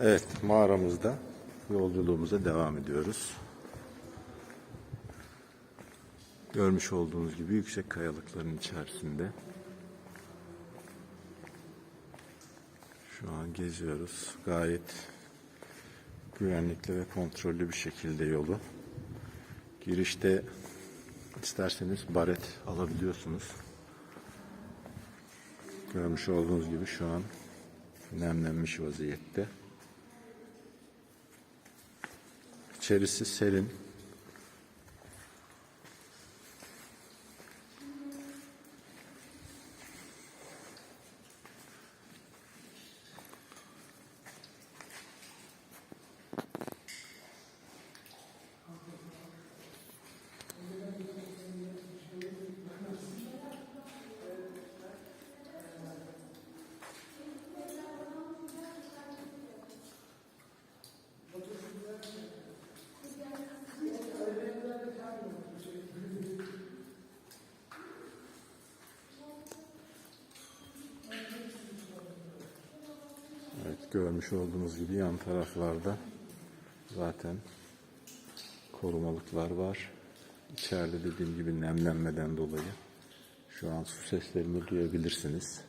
Evet, mağaramızda yolculuğumuza devam ediyoruz. Görmüş olduğunuz gibi yüksek kayalıkların içerisinde. Şu an geziyoruz. Gayet güvenlikli ve kontrollü bir şekilde yolu. Girişte isterseniz baret alabiliyorsunuz. Görmüş olduğunuz gibi şu an nemlenmiş vaziyette. İçerisi serin. Evet, görmüş olduğunuz gibi yan taraflarda zaten korumalıklar var. İçeride dediğim gibi nemlenmeden dolayı şu an su seslerini duyabilirsiniz.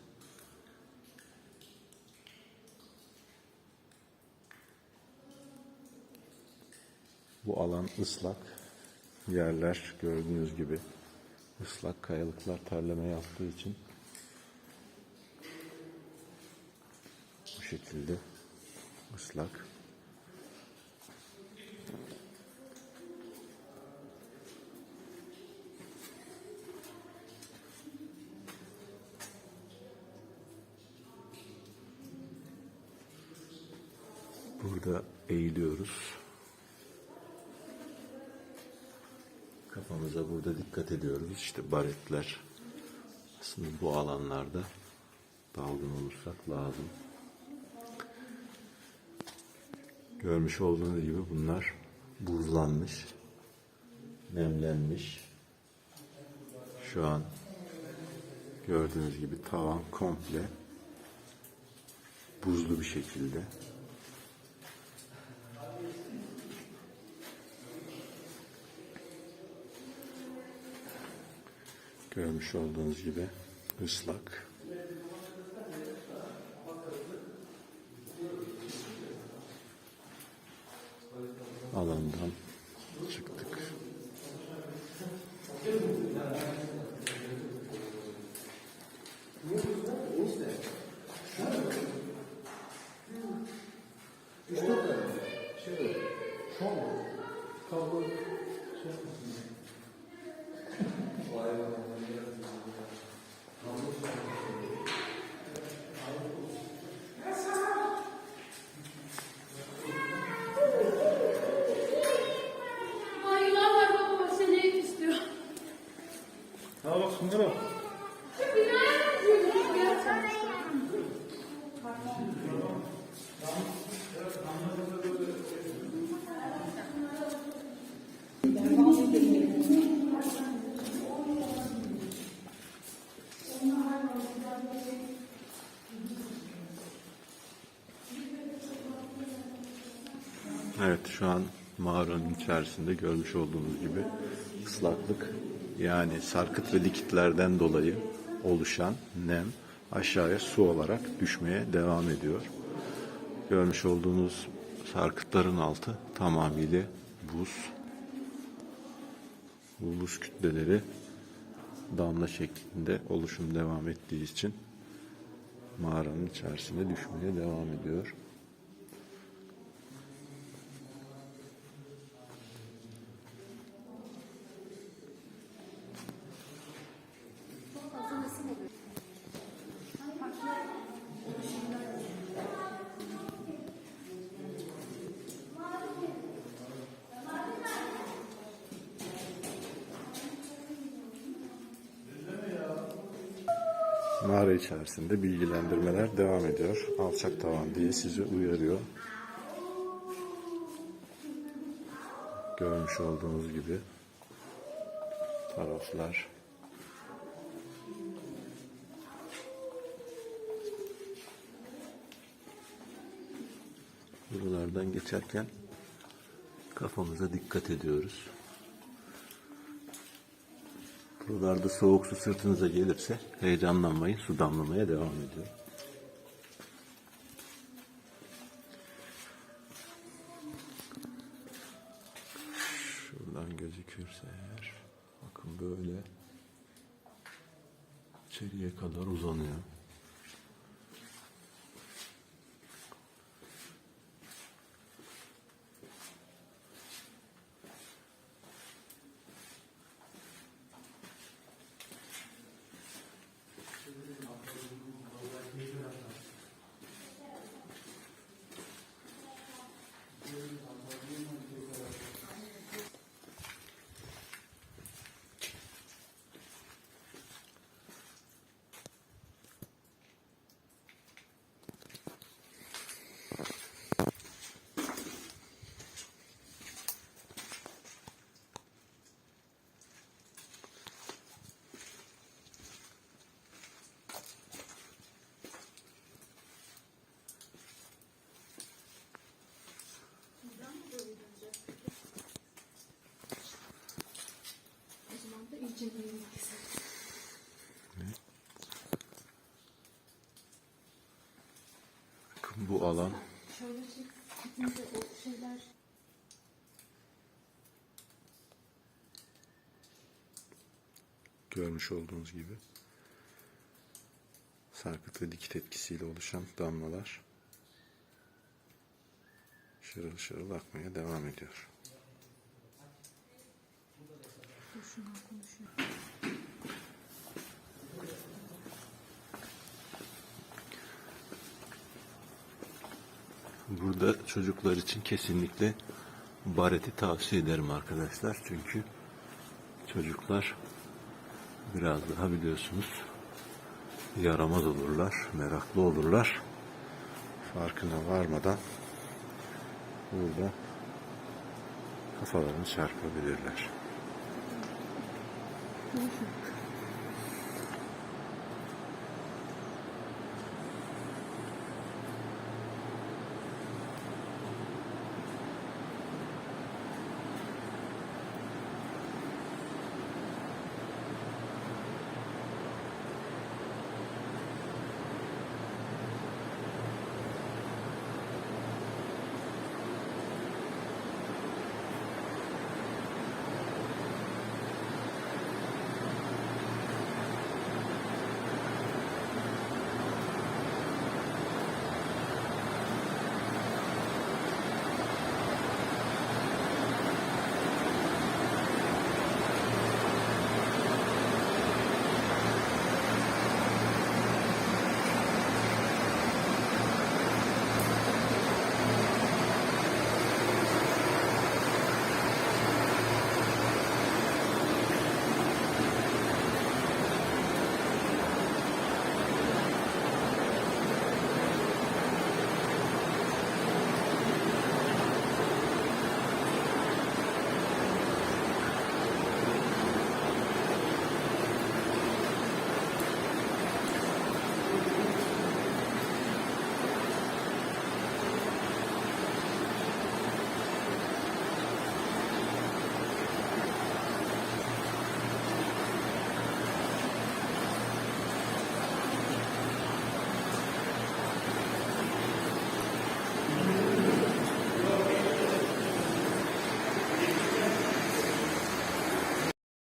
Bu alan ıslak. Yerler gördüğünüz gibi ıslak kayalıklar terleme yaptığı için şekilde ıslak. Burada eğiliyoruz. Kafamıza burada dikkat ediyoruz. İşte baretler aslında bu alanlarda dalgın olursak lazım. Görmüş olduğunuz gibi bunlar buzlanmış, nemlenmiş. Şu an gördüğünüz gibi tavan komple buzlu bir şekilde. Görmüş olduğunuz gibi ıslak. Não, é Thank né? you. Evet şu an mağaranın içerisinde görmüş olduğunuz gibi ıslaklık yani sarkıt ve likitlerden dolayı oluşan nem aşağıya su olarak düşmeye devam ediyor. Görmüş olduğunuz sarkıtların altı tamamıyla buz. Bu buz kütleleri damla şeklinde oluşum devam ettiği için mağaranın içerisine düşmeye devam ediyor. Mağara içerisinde bilgilendirmeler devam ediyor. Alçak tavan diye sizi uyarıyor. Görmüş olduğunuz gibi taraflar Buralardan geçerken kafamıza dikkat ediyoruz. Buralarda soğuk su sırtınıza gelirse heyecanlanmayın. Su damlamaya devam ediyor. Bakın bu alan Şöyle şey, o şeyler görmüş olduğunuz gibi sarkıt ve dikit etkisiyle oluşan damlalar şırıl şırıl akmaya devam ediyor. boşuna konuşuyor. Burada çocuklar için kesinlikle bareti tavsiye ederim arkadaşlar. Çünkü çocuklar biraz daha biliyorsunuz yaramaz olurlar, meraklı olurlar. Farkına varmadan burada kafalarını çarpabilirler.